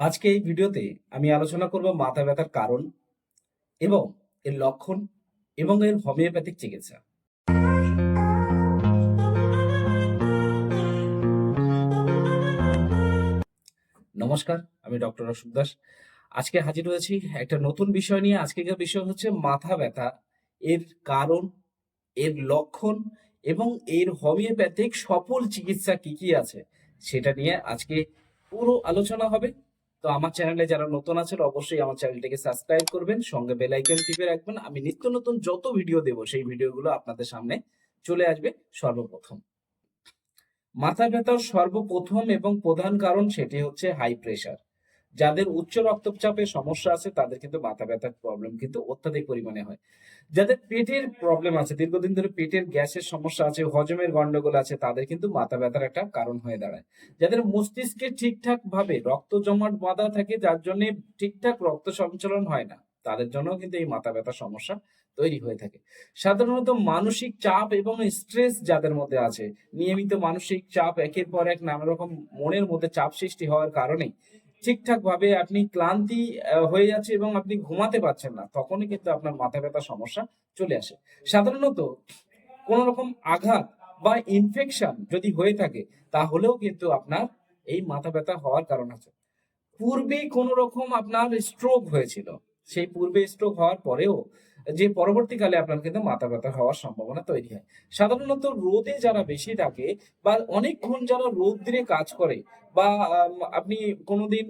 আজকে এই ভিডিওতে আমি আলোচনা করব মাথা ব্যথার কারণ এবং এর লক্ষণ এবং এর হোমিওপ্যাথিক চিকিৎসা। নমস্কার, আমি ডক্টর অশোক দাস। আজকে হাজির হয়েছি একটা নতুন বিষয় নিয়ে। আজকের বিষয় হচ্ছে মাথা ব্যথা, এর কারণ, এর লক্ষণ এবং এর হোমিওপ্যাথিক সফল চিকিৎসা কি কি আছে সেটা নিয়ে আজকে পুরো আলোচনা হবে। তো আমার চ্যানেলে যারা নতুন আছেন, অবশ্যই আমার চ্যানেলটিকে সাবস্ক্রাইব করবেন, সঙ্গে বেল আইকন টিপে রাখবেন। আমি নিত্য নতুন যত ভিডিও দেব, সেই ভিডিওগুলো আপনাদের সামনে চলে আসবে সর্বপ্রথম। মাথা ব্যথার সর্বপ্রথম এবং প্রধান কারণ সেটি হচ্ছে হাই প্রেশার যাদের উচ্চ রক্তচাপের সমস্যা আছে, তাদের কিন্তু মাথা ব্যথার প্রবলেম কিন্তু অত্যাধিক পরিমাণে হয়। যাদের পেটের প্রবলেম আছে, দীর্ঘদিন ধরে পেটের গ্যাসের সমস্যা আছে, হজমের গন্ডগোল আছে, তাদের কিন্তু মাথা ব্যথার একটা কারণ হয়ে দাঁড়ায়। যাদের মস্তিষ্কে ঠিকঠাক ভাবে রক্ত জমাট বাঁধা থাকে, যার জন্য ঠিকঠাক রক্ত সঞ্চালন হয় না, তাদের জন্য কিন্তু এই মাথা ব্যথার সমস্যা তৈরি হয়ে থাকে। সাধারণত মানসিক চাপ এবং স্ট্রেস যাদের মধ্যে আছে, নিয়মিত মানসিক চাপ একের পর এক নানা রকম মনের মধ্যে চাপ সৃষ্টি হওয়ার কারণে ঠিকঠাক ভাবে আপনি ক্লান্তি হয়ে যাচ্ছে এবং আপনি ঘুমাতে পারছেন না, তখনই কিন্তু আপনার মাথা ব্যথা সমস্যা চলে আসে। সাধারণত কোন রকম আঘাত বা ইনফেকশন যদি হয়ে থাকে, তাহলেও কিন্তু আপনার এই মাথা ব্যথা হওয়ার কারণ আছে। পূর্বে কোন রকম আপনার স্ট্রোক হয়েছিল, সেই পূর্বে স্ট্রোক হওয়ার পরেও যে পরবর্তীকালে আপনার কিন্তু মাথা ব্যথা হওয়ার সম্ভাবনা তৈরি হয়। সাধারণত রোদে যারা বেশি থাকে বা অনেকক্ষণ যারা রৌদ্রে কাজ করে বা আপনি কোনোদিন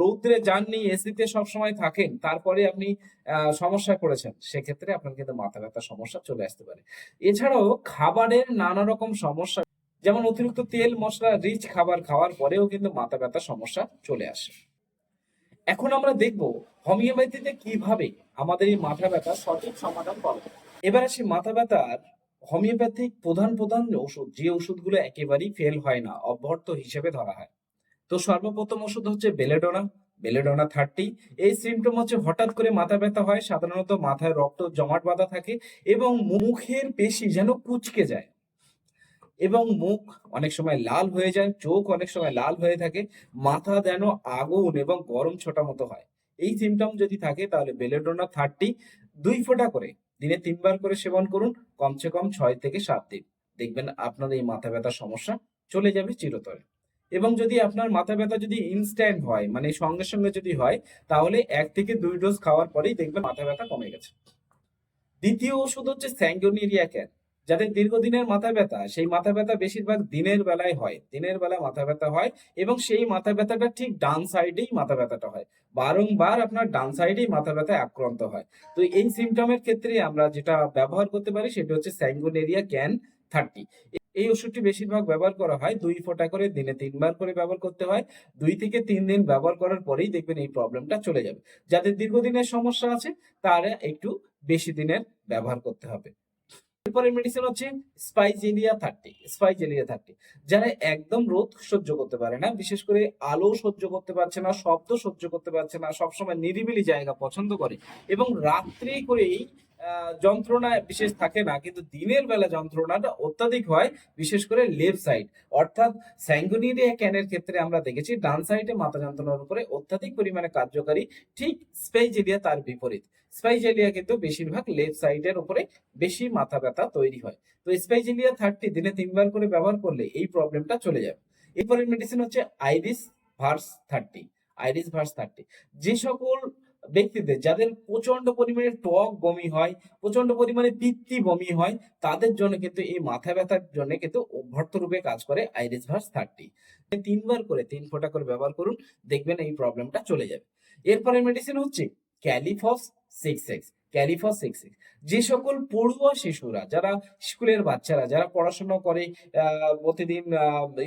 রৌদ্রে যাননি এসিতে সবসময় থাকেন তারপরে আপনি আহ, সমস্যায় পড়েছেন সেক্ষেত্রে আপনার কিন্তু মাথা ব্যথার সমস্যা চলে আসতে পারে। এছাড়াও খাবারের নানা রকম সমস্যা যেমন অতিরিক্ত তেল মশলা রিচ খাবার খাওয়ার পরেও কিন্তু মাথা ব্যথার সমস্যা চলে আসে। এখন আমরা দেখব হোমিওপ্যাথিতে কীভাবে আমাদের এই মাথা ব্যথা সঠিক সমাধান পাবো। এবার আসি মাথা ব্যথার হোমিওপ্যাথিক প্রধান প্রধান ওষুধ। যে ওষুধগুলো একেবারেই ফেল হয় না অব্যর্থ হিসেবে ধরা হয়। তো সর্বপ্রথম ওষুধ হচ্ছে বেলেডোনা। বেলেডোনা থার্টি এই সিমটম হচ্ছে হঠাৎ করে মাথা ব্যথা হয়, সাধারণত মাথায় রক্ত জমাট বাঁধা থাকে এবং মুখের পেশি যেন কুচকে যায়। এবং মুখ অনেক সময় লাল হয়ে যায়, চোখ অনেক সময় লাল হয়ে থাকে, মাথা যেন আগুন এবং গরম ছোটা মতো হয়। এই সিমটম যদি থাকে, তাহলে বেলেডোনা থার্টি দুই ফোঁটা করে, দিনে তিনবার করে সেবন করুন, কমসে কম ছয় থেকে সাত দিন। দেখবেন আপনার এই মাথা ব্যথার সমস্যা চলে যাবে চিরতরে। এবং যদি আপনার মাথা ব্যথা যদি ইনস্ট্যান্ট হয় মানে সঙ্গে সঙ্গে যদি হয়, তাহলে এক থেকে দুই ডোজ খাওয়ার পরেই দেখবেন মাথা ব্যথা কমে গেছে। দ্বিতীয় ওষুধ হচ্ছে স্যাঙ্গোনিরিয়া ক্যান যাদের দীর্ঘদিনের মাথা ব্যথা, সেই মাথা ব্যথা বেশিরভাগ দিনের বেলায় হয়। দিনের বেলা মাথা ব্যথা হয় এবং সেই মাথা ব্যথাটা ঠিক ডান সাইডেই মাথা ব্যথাটা হয়। বারংবার আপনার ডান সাইডেই মাথা ব্যথায় আক্রান্ত হয়। তো এই সিমটমের ক্ষেত্রে আমরা যেটা ব্যবহার করতে পারি সেটা হচ্ছে স্যাঙ্গোনেরিয়া ক্যান থার্টি এই ওষুধটি বেশিরভাগ ব্যবহার করা হয় দুই ফোঁটা করে দিনে তিনবার করে ব্যবহার করতে হয়। দুই থেকে তিন দিন ব্যবহার করার পরেই দেখবেন এই প্রবলেমটা চলে যাবে। যাদের দীর্ঘদিনের সমস্যা আছে, তারা একটু বেশি দিনের ব্যবহার করতে হবে। এরপরে মেডিসিন হচ্ছে স্পাইজেলিয়া থার্টি স্পাইজেলিয়া থার্টি যারা একদম রোদ সহ্য করতে পারে না, বিশেষ করে আলো সহ্য করতে পারছে না, শব্দ সহ্য করতে পারছে না, সবসময় নিরিবিলি জায়গা পছন্দ করে এবং রাত্রি করেই যন্ত্রণা বিশেষ থাকে না, কিন্তু দিনের বেলা যন্ত্রণাটা অত্যাধিক হয়, বিশেষ করে লেফট সাইড। অর্থাৎ স্যাঙ্গুনিরিয়া ক্যানের ক্ষেত্রে আমরা দেখেছি, ডান সাইডে মাথা যন্ত্রণার উপরে অত্যাধিক পরিমাণে কার্যকারী ঠিক স্পাইজেলিয়া তার বিপরীত। স্পাইজেলিয়া কিন্তু বেশিরভাগ লেফট সাইডের উপরে বেশি মাথা ব্যথা তৈরি হয়। তো স্পাইজেলিয়া থার্টি দিনে তিনবার করে ব্যবহার করলে এই প্রবলেমটা চলে যাবে। এরপরের মেডিসিন হচ্ছে iris vers thirty iris vers thirty যে সকল ব্যক্তিদের, যাদের প্রচণ্ড পরিমাণে টক বমি হয় প্রচণ্ড পরিমাণে পিত্তি বমি হয়, তাদের জন্য কিন্তু এই মাথা ব্যথার জন্য কিন্তু অভ্যর্থ রূপে কাজ করে আইরিস ভার্স থার্টি। তিনবার করে, তিন ফোঁটা করে ব্যবহার করুন, দেখবেন এই প্রবলেমটা চলে যাবে। এরপরে মেডিসিন হচ্ছে kali phos six x. Kali phos six যে সকল পড়ুয়া শিশুরা, যারা স্কুলের বাচ্চারা, যারা পড়াশোনা করে প্রতিদিন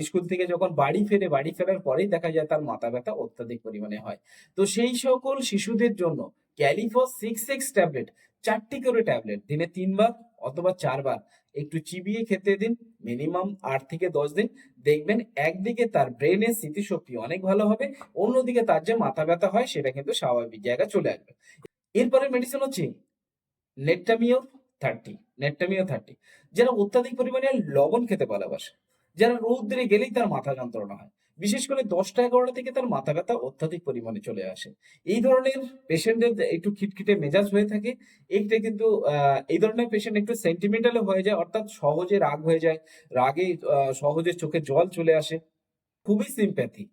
স্কুল থেকে যখন বাড়ি ফেরে, বাড়ি ফেরার পরেই দেখা যায় তার মাথা ব্যথা অত্যাধিক পরিমাণে হয়। তো সেই সকল শিশুদের জন্য ক্যালিফস সিক্স এক্স ট্যাবলেট, চারটি করে ট্যাবলেট, দিনে তিনবার অথবা চারবার একটু চিবিয়ে খেতে দিন, মিনিমাম আট থেকে দশ দিন। দেখবেন একদিকে তার ব্রেনের স্মৃতিশক্তি অনেক ভালো হবে, অন্যদিকে তার যে মাথা ব্যথা হয়, সেটা কিন্তু স্বাভাবিক জায়গা চলে আসবে। এরপরে মেডিসিন হচ্ছে নেট্টামিও থার্টি নেট্টামিও থার্টি যারা অত্যাধিক পরিমাণে লবণ খেতে ভালোবাসে, যারা রৌদ্রে গেলেই তার মাথা যন্ত্রণা হয়, বিশেষ করে দশটা এগারোটা থেকে তার মাথা ব্যথা অত্যাধিক পরিমাণে চলে আসে। এই ধরনের পেশেন্টদের একটু খিটখিটে মেজাজ হয়ে থাকে এইটা কিন্তু এই ধরনের পেশেন্ট একটু সেন্টিমেন্টালও হয়ে যায়, অর্থাৎ সহজে রাগ হয়ে যায়, রাগে সহজে চোখে জল চলে আসে, খুবই সিম্প্যাথি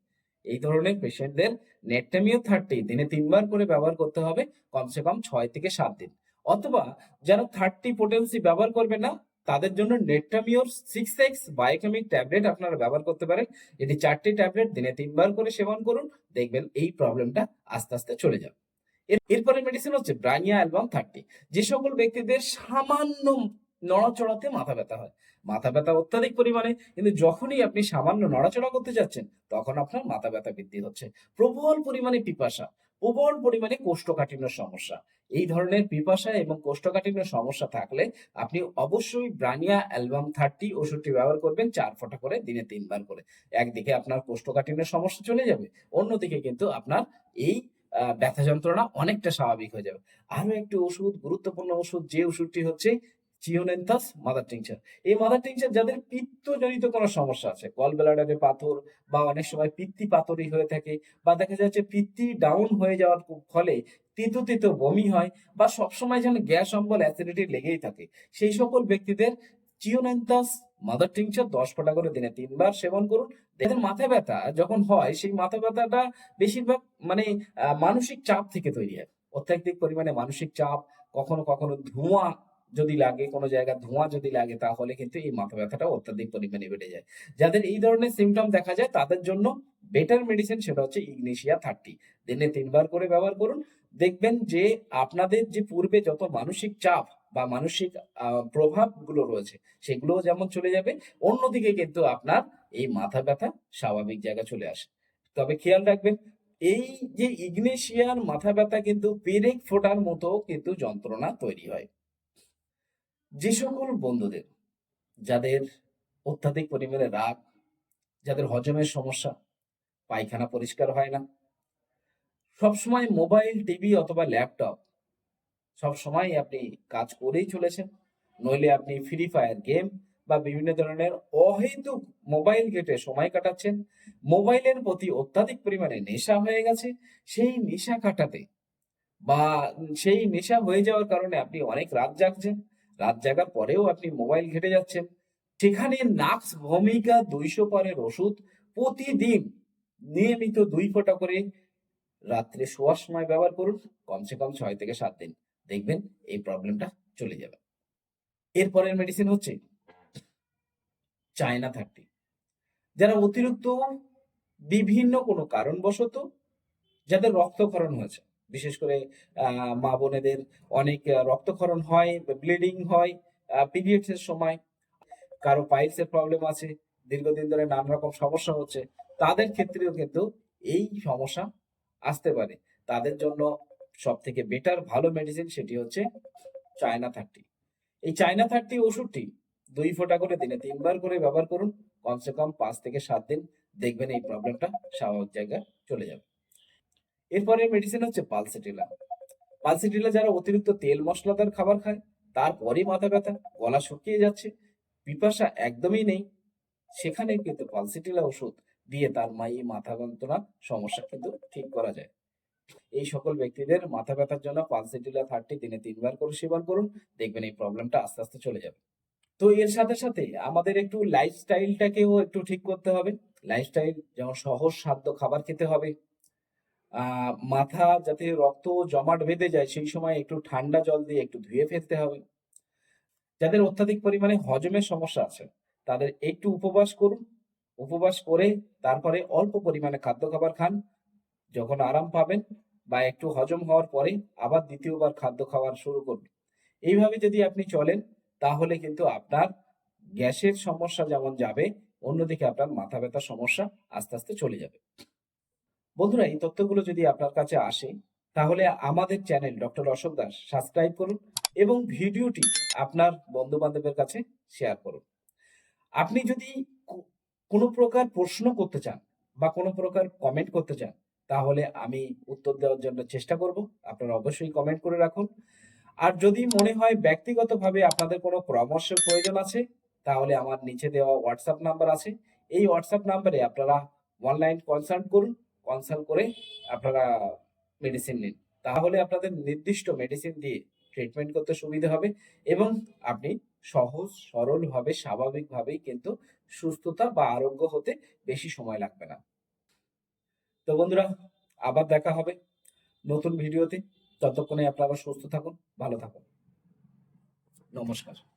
এই ধরনের পেশেন্টদের নেটটামিও থার্টি দিনে তিনবার করে ব্যবহার করতে হবে, কমসে কম ছয় থেকে সাত দিন। অথবা যারা থার্টি পোটেন্সি ব্যবহার করবে না, তাদের জন্য natrum mur six x biochemic tablet আপনারা ব্যবহার করতে পারেন। এটি চারটি ট্যাবলেট দিনে তিনবার করে সেবন করুন, দেখবেন এই প্রবলেমটা আস্তে আস্তে চলে যাবে। এর- এরপরে মেডিসিন হচ্ছে ব্রানিয়া অ্যালবাম থার্টি যে সকল ব্যক্তিদের সামান্য নড়াচড়াতে মাথা ব্যথা হয়। মাথা ব্যথা অত্যাধিক পরিমাণে, কিন্তু যখনই আপনি সামান্য নড়াচড়া করতে যাচ্ছেন, তখন আপনার মাথা ব্যথা বৃদ্ধি হচ্ছে। প্রবল পরিমাণে পিপাসা, প্রবল পরিমাণে কোষ্ঠকাঠিন্য সমস্যা। এই ধরনের পিপাসা এবং কোষ্ঠকাঠিন্য সমস্যা থাকলে আপনি অবশ্যই ব্রানিয়া অ্যালবাম থার্টি ওষুধটি ব্যবহার করবেন চার ফোঁটা করে, দিনে তিনবার করে। একদিকে আপনার কোষ্ঠকাঠিন্য সমস্যা চলে যাবে, অন্যদিকে কিন্তু আপনার এই ব্যথা যন্ত্রণা অনেকটা স্বাভাবিক হয়ে যাবে। আরও একটি ওষুধ, গুরুত্বপূর্ণ ওষুধ, যে ওষুধটি হচ্ছে চিওনেন্থাস মাদার টিংচার এই মাদার টিংচার যাদের পিত্তজনিত কোনো সমস্যা আছে কল ব্লাডারে পাথর বা অনেক সময় পিত্তি পাথরই হয়ে থাকে বা দেখা যাচ্ছে পিত্তি ডাউন হয়ে যাওয়ার ফলে তিতো তিতো বমি হয় বা সবসময় যেন গ্যাস, অম্বল অ্যাসিডিটি লেগেই থাকে। সেই সকল ব্যক্তিদের চিওনেন্থাস মাদার টিংচার দশ ফোঁটা করে দিনে তিনবার সেবন করুন। এদের মাথা ব্যথা যখন হয়, সেই মাথা ব্যথাটা বেশিরভাগ মানে মানসিক চাপ থেকে তৈরি হয়। অত্যাধিক পরিমাণে মানসিক চাপ, কখনো কখনো ধোঁয়া যদি লাগে, কোনো জায়গায় ধোঁয়া যদি লাগে, তাহলে কিন্তু এই মাথা ব্যথাটা অত্যাধিক পরিমাণে বেড়ে যায়। যাদের এই ধরনের সিমটম দেখা যায়, তাদের জন্য বেটার মেডিসিন সেটা হচ্ছে ইগনেশিয়া থার্টি দিনে তিনবার করে ব্যবহার করুন। দেখবেন যে আপনাদের যে পূর্বে যত মানসিক চাপ বা মানসিক প্রভাবগুলো রয়েছে, সেগুলোও যেমন চলে যাবে, অন্যদিকে কিন্তু আপনার এই মাথা ব্যথা স্বাভাবিক জায়গা চলে আসে। তবে খেয়াল রাখবেন, এই যে ইগনেশিয়ার মাথা ব্যথা কিন্তু পেরেক ফোটার মতো কিন্তু যন্ত্রণা তৈরি হয়। যে সকল বন্ধুদের, যাদের অত্যাধিক পরিমাণে রাগ, যাদের হজমের সমস্যা, পায়খানা পরিষ্কার হয় না, সবসময় মোবাইল, টিভি অথবা ল্যাপটপ সব সময় আপনি কাজ করেই চলেছেন। নইলে আপনি ফ্রি ফায়ার গেম বা বিভিন্ন ধরনের অহেতুক মোবাইল ঘেটে সময় কাটাচ্ছেন। মোবাইলের প্রতি অত্যাধিক পরিমাণে নেশা হয়ে গেছে। সেই নেশা কাটাতে বা সেই নেশা হয়ে যাওয়ার কারণে আপনি অনেক রাত জাগছেন। রাত জাগার পরেও আপনি মোবাইল ঘেটে যাচ্ছেন। সেখানে নাক্স ভূমিকা দুইশো পরের ওষুধ প্রতিদিন নিয়মিত দুই ফোঁটা করে রাত্রে শোয়ার সময় ব্যবহার করুন। কমসে কম ছয় থেকে সাত দিন। দেখবেন এই প্রবলেমটা চলে যাবে। এরপরের মেডিসিন হচ্ছে চায়না থার্টি যারা অতিরিক্ত বিভিন্ন কোনো কারণবশত যাদের রক্তক্ষরণ হয়েছে বিশেষ করে মা বোনেদের অনেক রক্তক্ষরণ হয়, ব্লিডিং হয় পিরিয়ডস এর সময়, কারও পাইলস এর প্রবলেম আছে, দীর্ঘদিন ধরে নানা রকম সমস্যা হচ্ছে, তাদের ক্ষেত্রেও কিন্তু এই সমস্যা আসতে পারে। তাদের জন্য সব থেকে বেটার ভালো মেডিসিন সেটি হচ্ছে চায়না থার্টি এই চায়না থার্টি ওষুধটি দুই ফোঁটা করে দিনে তিনবার করে ব্যবহার করুন, কমসে কম পাঁচ থেকে সাত দিন দেখবেন এই প্রবলেমটা স্বাভাবিক জায়গায় চলে যাবে। এরপরে মেডিসিন হচ্ছে পালসেটিলা। পালসেটিলা যারা অতিরিক্ত তেল মশলাদার খাবার খায়, তারপরেই মাথা ব্যথা, গলা শুকিয়ে যাচ্ছে, পিপাসা একদমই নেই। সেখানে কিন্তু পালসেটিলা ওষুধ দিয়ে তার মাই মাথা যন্ত্রণা, সমস্যা কিন্তু ঠিক করা যায়। এই সকল ব্যক্তিদের মাথা ব্যথার জন্য পালসেটিলা থার্টি দিনে তিনবার করে সেবন করুন, দেখবেন এই প্রবলেমটা আস্তে আস্তে চলে যাবে। তো এর সাথে সাথে আমাদের একটু লাইফস্টাইলটাকেও একটু ঠিক করতে হবে। লাইফস্টাইল যেমন সহজ সাধ্য খাবার খেতে হবে মাথা যাতে রক্ত জমাট বেঁধে যায়, সেই সময় একটু ঠান্ডা জল দিয়ে একটু ধুয়ে ফেলতে হবে। যাদের অত্যাধিক পরিমাণে হজমের সমস্যা আছে, তাদের একটু উপবাস করুন। উপবাস করে তারপরে অল্প পরিমাণে খাদ্য খাবার খান। যখন আরাম পাবেন বা একটু হজম হওয়ার পরে আবার দ্বিতীয়বার খাদ্য খাওয়ার শুরু করুন। এইভাবে যদি আপনি চলেন, তাহলে কিন্তু আপনার গ্যাসের সমস্যা যেমন যাবে, অন্যদিকে আপনার মাথা ব্যথার সমস্যা আস্তে আস্তে চলে যাবে। বন্ধুরা, এই তথ্যগুলো যদি আপনার কাছে আসে, তাহলে আমাদের channel doctor Ashok Das subscribe করুন এবং ভিডিওটি আপনার বন্ধু বান্ধবের কাছে শেয়ার করুন। আপনি যদি কোনো প্রকার প্রশ্ন করতে চান বা কোনো প্রকার কমেন্ট করতে চান, তাহলে আমি উত্তর দেওয়ার জন্য চেষ্টা করব। আপনারা অবশ্যই কমেন্ট করে রাখুন। আর যদি মনে হয় ব্যক্তিগতভাবে আপনাদের কোনো পরামর্শের প্রয়োজন আছে, তাহলে আমার নিচে দেওয়া হোয়াটসঅ্যাপ নাম্বার আছে। এই হোয়াটসঅ্যাপ নাম্বারে আপনারা অনলাইন কনসাল্ট করুন। কনসাল্ট করে আপনারা মেডিসিন নিন। তাহলে আপনাদের নির্দিষ্ট মেডিসিন দিয়ে ট্রিটমেন্ট করতে সুবিধা হবে এবং আপনি সহজ, সরলভাবে, স্বাভাবিকভাবেই কিন্তু সুস্থতা বা আরোগ্য হতে বেশি সময় লাগবে না। তো বন্ধুরা, আবার দেখা হবে নতুন ভিডিওতে। ততক্ষণে আপনারা সুস্থ থাকুন, ভালো থাকুন। নমস্কার।